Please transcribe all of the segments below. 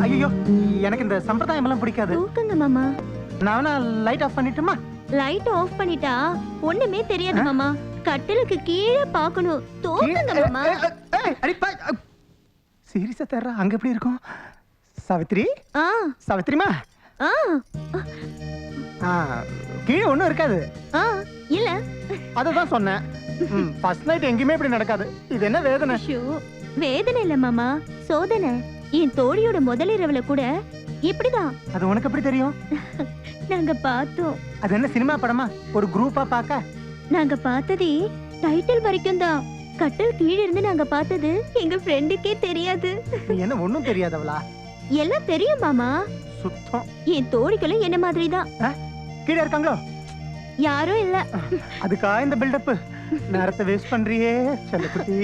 ஐயோ எனக்கு இந்த சம்பிரதாயம் எல்லாம் பிடிக்காது. தூக்குங்க மாமா. நான் வேணா லைட் ஆஃப் பண்ணிட்டுமா? லைட் ஆஃப் பண்ணிட்டா ஒண்ணுமே தெரியாது மாமா. கட்டிலுக்கு கீழே பார்க்கணும். தூக்குங்க மாமா. சீரியஸா தர்றா அங்க எப்படி இருக்கும்? சாவித்ரி ஆ. சாவித்ரிமா ஆ. ஆ, கீழே ஒண்ணும் இருக்காது. ஆ இல்ல. அதுதான் சொன்னேன். ஃபர்ஸ்ட் நைட் எங்கேயுமே இப்படி நடக்காது. இது என்ன வேதனை? வேதனை இல்ல மாமா. சோதனை. என் தோழியோட முதல் இரவுல கூட இப்படிதான். அது உனக்கு எப்படி தெரியும்? நாங்க பார்த்தோம். அது என்ன சினிமா படமா? ஒரு குரூப்பா பார்க்க? நாங்க பார்த்ததே டைட்டில் வரைக்கும் தான். கட்டில் கீழ இருந்து நாங்க பார்த்தது எங்க ஃப்ரெண்டுக்கே தெரியாது. என்ன ஒண்ணும் தெரியாதவளா? எல்லாம் தெரியும் மாமா. சுத்தம். என் தோழிகளும் என்ன மாதிரி தான். கீழே இருக்காங்களோ? யாரும் இல்ல. அதுக்கா இந்த பில்டப் நேரத்தை வேஸ்ட் பண்றியே செல்லக்குட்டி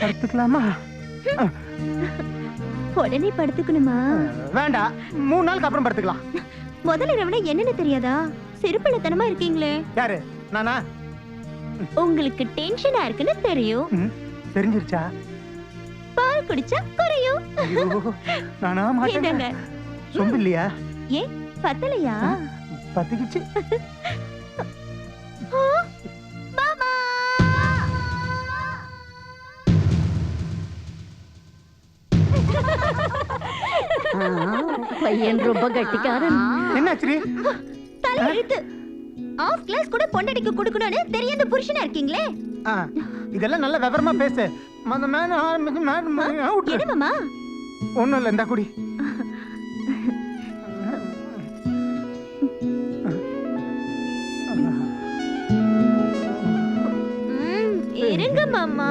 படுத்துக்கலாமா உடனே படுத்துக்கணுமா? வேண்டாம் மூணு நாளுக்கு அப்புறம் படுத்துக்கலாம். முதல் இரவுனா என்னன்னு தெரியாதா? சிறுபிள்ளைத்தனமா இருக்கீங்களே. யாரு? நானா? உங்களுக்கு டென்ஷனா இருக்குன்னு தெரியும். தெரிஞ்சிருச்சா? பால் குடிச்சா குறையும். நானா மாட்டேன். சொம்பு இல்லையா ஏன் பத்தலையா? பத்துக்கிச்சு. பையன் ரொம்ப கட்டிக்காரன் என்னாச்சு? தலை எழுத்து ஆஃப் கிளாஸ் கூட பொண்டடிக்கு கொடுக்கணும்னு தெரியாத புருஷனா இருக்கீங்களே? இதெல்லாம் நல்ல விவரமா பேசு. மந்த மேல ஆரம்பிச்சு மேல அவுட் என்ன மாமா? ஒண்ணும் இல்ல இந்த குடி. இருங்க மாமா.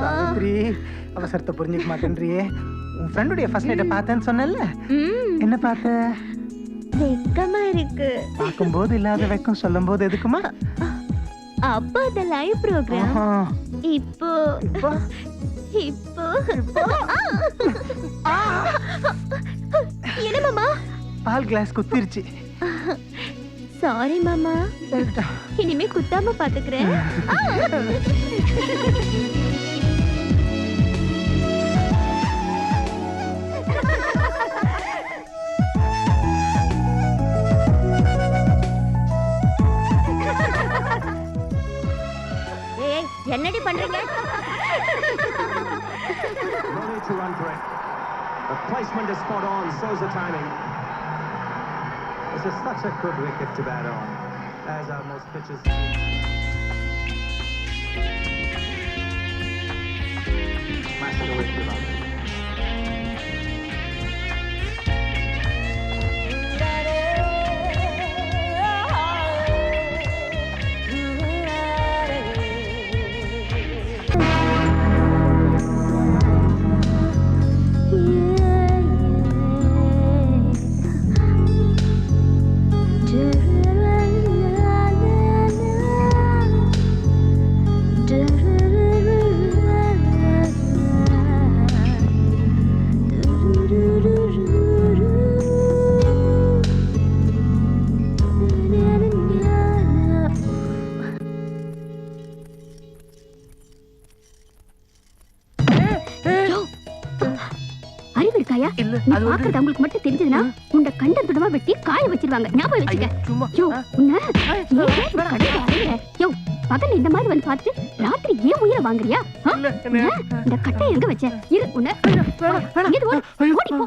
சாவித்ரி அவசரத்தை புரிஞ்சுக்க மாட்டேன்றியே. உன் ஃப்ரெண்டுடைய ஃபர்ஸ்ட் நைட்டை பார்த்தேன்னு சொன்னேன்ல. என்ன பார்த்த? வெக்கமா இருக்கு. பார்க்கும்போது இல்லாத வெக்கம் சொல்லும்போது எதுக்குமா? அப்ப அந்த லைவ் ப்ரோக்ராம். இப்போ. இப்போ! என்ன மாமா? பால் கிளாஸ் குத்திருச்சு. சாரி மாமா. இனிமே குத்தாம பாத்துக்கிறேன். என்னடி பண்றீங்க No need to run for it. The placement is spot on, so's the timing. This is such a good wicket to bat on, as are most pitches. Smash it away to the boundary. இல்ல நீ அது வந்து பாக்குறது அவங்களுக்கு மட்டும் தெரிஞ்சதுன்னா உன்னை கண்ட துடமா வெட்டி காய வச்சிருவாங்க. ஞாபகம் வச்சுக்க. சும்மா. யோ. உன்ன இந்த மாதிரி வந்து பார்த்துட்டு ராத்திரி ஏன் உயிரை வாங்குறியா? இந்த கட்டை எங்க வச்ச? இரு உன்னை. ஓடி. போ.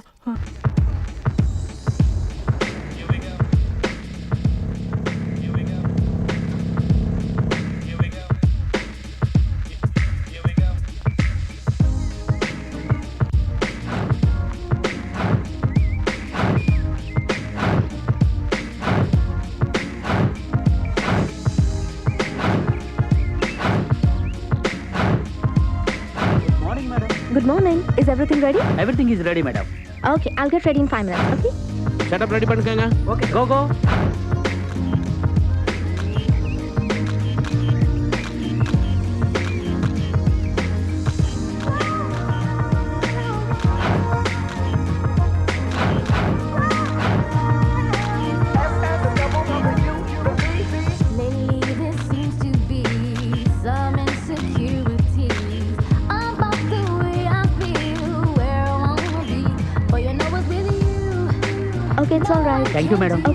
Good morning. Is everything ready? Everything is ready, madam. Okay, I'll get ready in five minutes. Okay. Setup ready பண்ணுங்க. Okay. Go, go. Thank you madam do.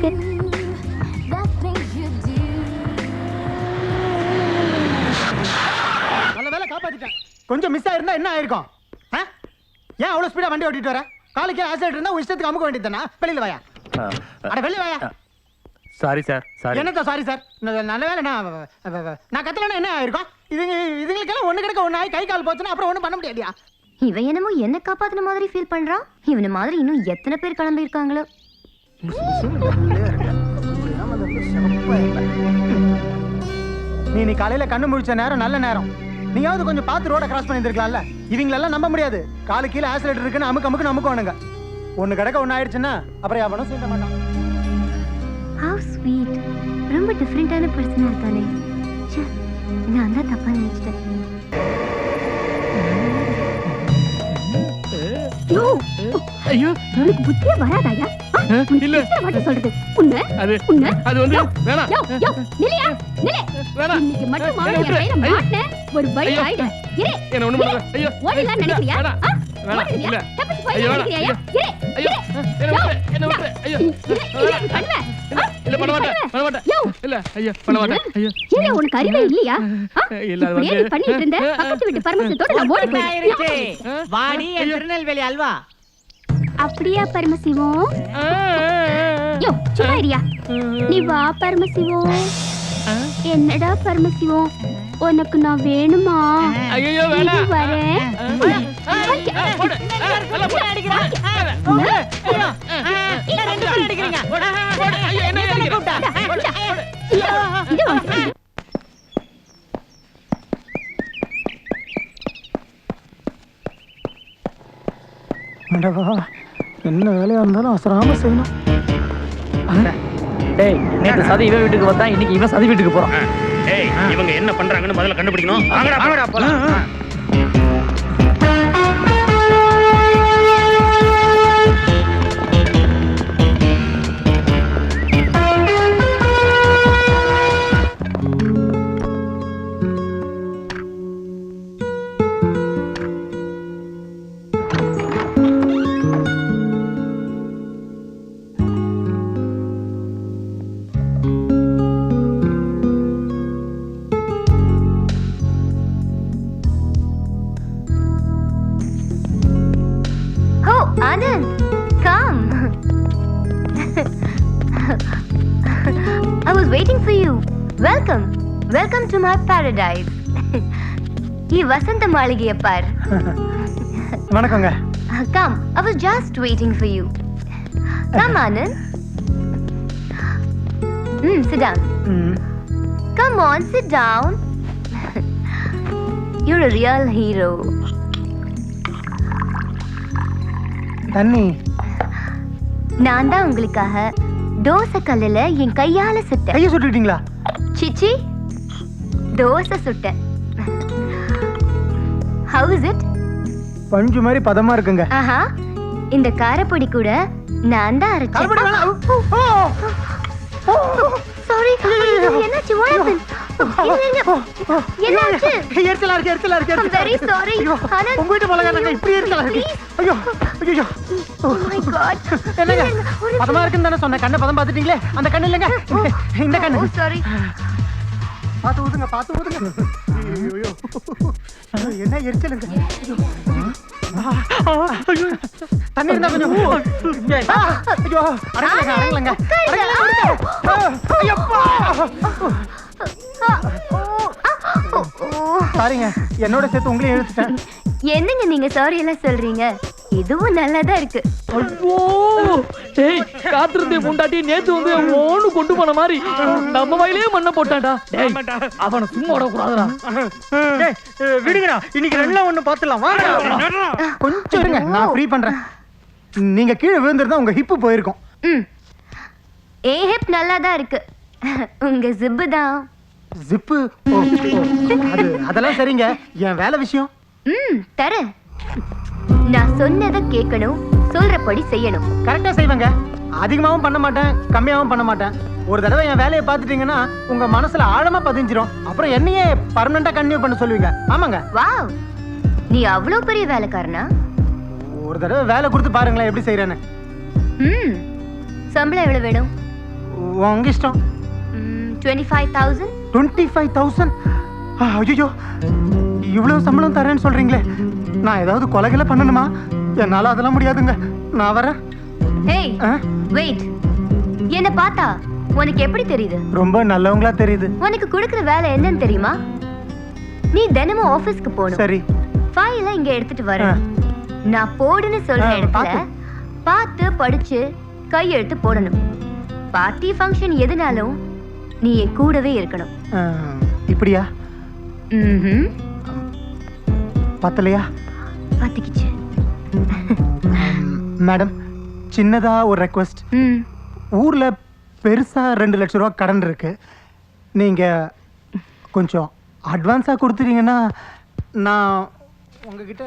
நல்ல வேலை காப்பாத்திட்டேன். கொஞ்சம் மிஸ் ஆயிருந்தா என்ன ஆயிருக்கும்? ஏன் அவ்வளவு ஸ்பீடா வண்டி ஓட்டிட்டு வர? காலுக்கு ஆக்சிடென்ட் இருந்தா உன் இஷ்டத்துக்கு அமுக்க வேண்டியதுதானா வெளியில வாயா. அட வெளியில வாயா. சாரி சார் சாரி என்னத்தா சாரி சார் நல்ல வேலை நான் நான் கத்தலன்னா என்ன ஆயிருக்கும்? இதுங்க இதுங்களுக்கெல்லாம் ஒண்ணு கிடக்க ஒண்ணு ஆகி கை கால் போச்சுன்னா அப்புறம் ஒண்ணும் பண்ண முடியாதியா? இவன் என்னமோ என்ன காப்பாத்தின மாதிரி ஃபீல் பண்றான். இவன மாதிரி இன்னும் எத்தனை பேர் கிளம்பி இருக்காங்களோ நீ நீ காலையில கண்ணு முழிச்ச நேரம் நல்ல நேரம். நீயாவது கொஞ்சம் பார்த்து ரோட கிராஸ் பண்ணியிருந்திருக்கலாம்ல இவங்களெல்லாம் நம்ப முடியாது. காலு கீழே ஆசிலேட்டர் இருக்குன்னு அமுக்கு அமுக்கு அமுக்குவானுங்க. ஒன்னு கிடக்க ஒன்னு ஆயிடுச்சுன்னா அப்புறம் எவனும் சேர்க்க மாட்டான். ஹவ் ஸ்வீட் ரொம்ப டிஃப்ரெண்டான பர்சனா இருக்கானே ச்சே, நான் தான் தப்பா நினைச்சிட்டேன். யோ ஐயோ உனக்கு புத்தியே வராதாயா இல்ல. வாட்டி சொல்றது உன்னை அது உன்னை அது வந்து வேணாம் யோ நிலையா நிலை வேணாம் இன்னைக்கு மட்டும் மாவு ஐயோ, என் கையில ஐயோ. மாட்டின ஒரு ஐயோ. ஆயிடு இரு என்ன ஒண்ணு பண்ணல ஐயோ ஓடிலாம் நினைக்கிறியா வேணாம். இல்ல. தப்பிச்சு போய் ஐயோ, நினைக்கிறியா இரு ஐயோ என்ன என்ன ஐயோ இரு இரு இப்படி பண்ணுவ இல்ல இல்ல பண்ண மாட்டேன் பண்ண மாட்டேன் யோ இல்ல ஐயோ பண்ண மாட்டேன் ஐயோ ஏன் உனக்கு அறிவே இல்லையா? இல்ல, அது வந்து- பண்ணிட்டு இருந்த பக்கத்து வீட்டு பரமசிவத்தோட நான் ஓடி போயிடுவேன் வாடி திருநெல்வேலி அல்வா அப்படியா பரமசிவம் யோ சும்மா இரியா நீ வா பரமசிவம் என்னடா பரமசிவம் உனக்கு நான் வேணுமா ஐயோ இது வேணாம் வரேன் அடிக்கிறீங்க அடவா என்ன வேலையா இருந்தாலும் அவசரமா செய்யணும். டேய் நேத்து சதி இவன் வீட்டுக்கு வந்தா இன்னைக்கு இவன் சதி வீட்டுக்கு போறான். ஏய் இவங்க என்ன பண்றாங்கன்னு முதல்ல கண்டுபிடிக்கணும். வாங்கடா வாங்கடா போலாம். Anand, come. I was waiting for you. Welcome. Welcome to my paradise. ಈ ವಸಂತ ಮಾಳಿಗೆಯ ಪಾರ್ வணக்கங்க Come, I was just waiting for you. Come, Anand. Mm, sit down. ம் Come on, sit down. You're a real hero. தண்ணி நான் தான் உங்களுக்காக தோசை கல்லுல என் கையால சுட்டேன் கையை சுட்டுக்கிட்டீங்களா சிச்சி தோசை சுட்டேன் ஹவு இஸ் இட் பஞ்சு மாதிரி பதமா இருக்குங்க ஆஹா இந்த காரப்பொடி கூட நான் தான் அரைச்சேன்! சாரி என்னாச்சு இல்ல. என்னாச்சு? எரிச்சலா இருக்கு எரிச்சலா இருக்கு I'm very sorry. ஆனந்த், உங்க வீட்டு மிளகா நாங்க இப்படி எரிச்சலா இருக்கு. ஐயோ ஐயோ. Oh my god. என்னங்க? பதமா இருக்குன்னு தானே சொன்னேன். கண்ணை பதம் பார்த்துட்டீங்களே? அந்த கண்ணு இல்லைங்க? இந்த கண்ணு Oh, sorry. பார்த்து ஊதுங்க பார்த்து ஊதுங்க ஐயோ, ஐயோ. ஐயோ, என்ன எரிச்சலுங்க? ஐயோ. தண்ணி இருந்தா கொஞ்சம் ஆ, ஐயோ அடங்கலங்க அடங்கலங்க உட்காருங்க. ஆ, ஐயப்பா. சாரிங்க என்னோட சேர்த்து உங்களையும் இழுத்துட்டேன். என்னங்க நீங்க சாரி எல்லாம் சொல்றீங்க? இதுவும் நல்லாதான் இருக்கு. ஐயோ! டேய் காத்திருந்தே முண்டாட்டி நேத்து வந்து ஓனு கொண்டு போன மாதிரி நம்ம வயலே மண்ணை போட்டான்டா. டேய் அவனை சும்மா விடக்கூடாதுடா. டேய், அஹ், விடுங்கடா இன்னைக்கு ரெண்டுல ஒண்ணு பாத்துலாம் வாங்க கொஞ்சம் இருங்க நான் ஃப்ரீ பண்றேன். நீங்க கீழே விழுந்திருந்தா உங்க ஹிப்பு போயிருக்கும். ம். ஏ ஹிப் நல்லாதான் இருக்கு. உங்க ஜிப்பு தான். ஜிப்பு அது அதெல்லாம் சரிங்க. என் வேலை விஷயம். ம் தரேன் நான் சொன்னதை கேட்கணும் சொல்றபடி செய்யணும். கரெக்டா செய்வேங்க. அதிகமாவும் பண்ண மாட்டேன் கம்மியாவும் பண்ண மாட்டேன். ஒரு தடவை என் வேலையை பார்த்துட்டீங்கன்னா உங்க மனசுல ஆழமா பதிஞ்சிரும். அப்புறம் என்னையே பர்மனண்டா கன்டினியூ பண்ண சொல்லுவீங்க. ஆமாங்க. வாவ். நீ அவ்வளோ பெரிய வேலைக்காரனா? ஒரு தடவை வேலை கொடுத்து பாருங்களேன் எப்படி செய்யறேன்னு ம். சம்பளம் எவ்வளவு வேணும்? உங்க இஷ்டம். Twenty five thousand twenty five thousand ஐயோ இவ்வளவு சம்பளம் தரேன்னு சொல்றீங்களே. நான் ஏதாவது கொலைகளை பண்ணணுமா? என்னால அதெல்லாம் முடியாதுங்க. நான் வரேன். ஆ? வெயிட் என்ன பார்த்தா உனக்கு எப்படி தெரியுது? ரொம்ப நல்லவங்களா தெரியுது. உனக்கு கொடுக்குற வேலை என்னன்னு தெரியுமா? நீ தினமும் ஆபீஸ்க்கு போகணும். சரி. ஃபைல இங்க எடுத்துட்டு வரேன். நான் போடுன்னு சொல்ற இடத்துல. பார்த்து. படிச்சு கையெழுத்து போடணும். பார்ட்டி ஃபங்க்ஷன் எதுனாலும் நீ என் கூடவே இருக்கணும். இப்படியா. பத்தலையா? பத்திக்கிச்சு மேடம் சின்னதா ஒரு ரெக்வஸ்ட் ம். ஊர்ல பெருசா ரெண்டு லட்ச ரூபா கடன் இருக்கு. நீங்க கொஞ்சம் அட்வான்ஸா கொடுத்துட்டீங்கன்னா நான் உங்ககிட்ட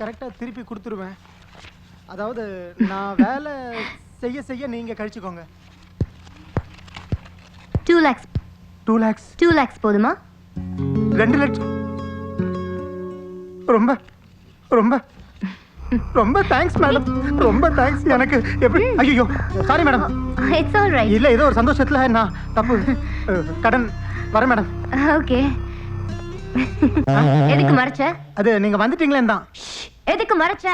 கரெக்டா திருப்பி கொடுத்துருவேன். அதாவது நான் வேலை செய்ய செய்ய நீங்க கழிச்சுக்கோங்க. Two lakhs two lakhs two lakhs போதுமா? ரெண்டு லட்சம். ரொம்ப ரொம்ப ரொம்ப தேங்க்ஸ் மேடம் ரொம்ப தேங்க்ஸ் எனக்கு எப்படி ஐயோ sorry madam it's all right இல்ல ஏதோ ஒரு சந்தோஷத்துல நான் தப்பு கடன் வரேன் மேடம் ஓகே. எதுக்கு மறைச்ச? அது நீங்க வந்துட்டீங்களே தான். எதுக்கு மறைச்ச?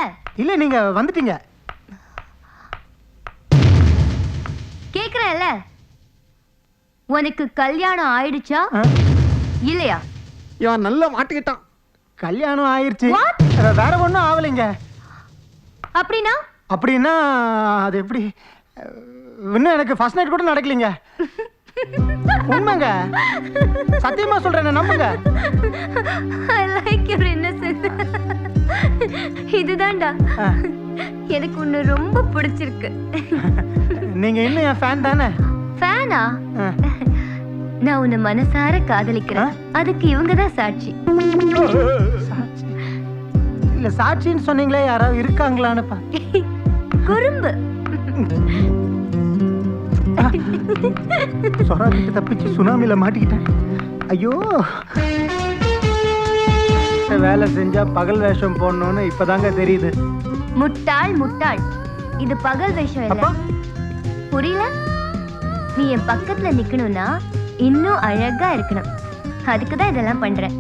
இல்ல நீங்க வந்துட்டீங்க. கேக்குறேன்ல. உனக்கு கல்யாணம் ஆயிடுச்சா? இல்லையா? இவன் நல்லா மாட்டிக்கிட்டான். கல்யாணம் ஆயிருச்சு. வேற ஒண்ணும் ஆகலைங்க. அப்படின்னா? அப்படின்னா அது எப்படி? இன்னும் எனக்கு ஃபர்ஸ்ட் நைட் கூட நடக்கலைங்க. உண்மைங்க. சத்தியமா சொல்றேன் நம்புங்க. ஐ லைக் யுவர் இன்னசென்ட் இதுதான்டா. எனக்கு உன்னை ரொம்ப பிடிச்சிருக்கு. நீங்க இன்னும் என் ஃபேன் தானே? ஆ. நான் உன்னை மனசார காதலிக்கிறேன்? அதுக்கு இவங்க தான் சாட்சி. இல்ல சாட்சின்னு சொன்னீங்களே யாராவது இருக்காங்களான்னு குறும்பு. சொரா கிட்ட தப்பிச்சு சுனாமில மாட்டிக்கிட்டேன். ஐயோ. வேலை செஞ்சா பகல் வேஷம் போடணும்னு இப்பதாங்க தெரியுது. முட்டாள் முட்டாள். இது பகல் வேஷம் இல்ல. புரியல? நீ என் பக்கத்துல நிக்கணும்னா இன்னும் அழகா இருக்கணும். அதுக்கு தான் இதெல்லாம் பண்றேன்.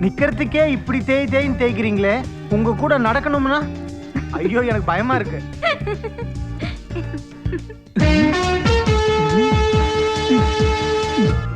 நிக்கிறதுக்கே இப்படி தேய் தேய்ன்னு தேய்க்கிறீங்களே உங்க கூட நடக்கணும்னா? ஐயோ எனக்கு பயமா இருக்கு.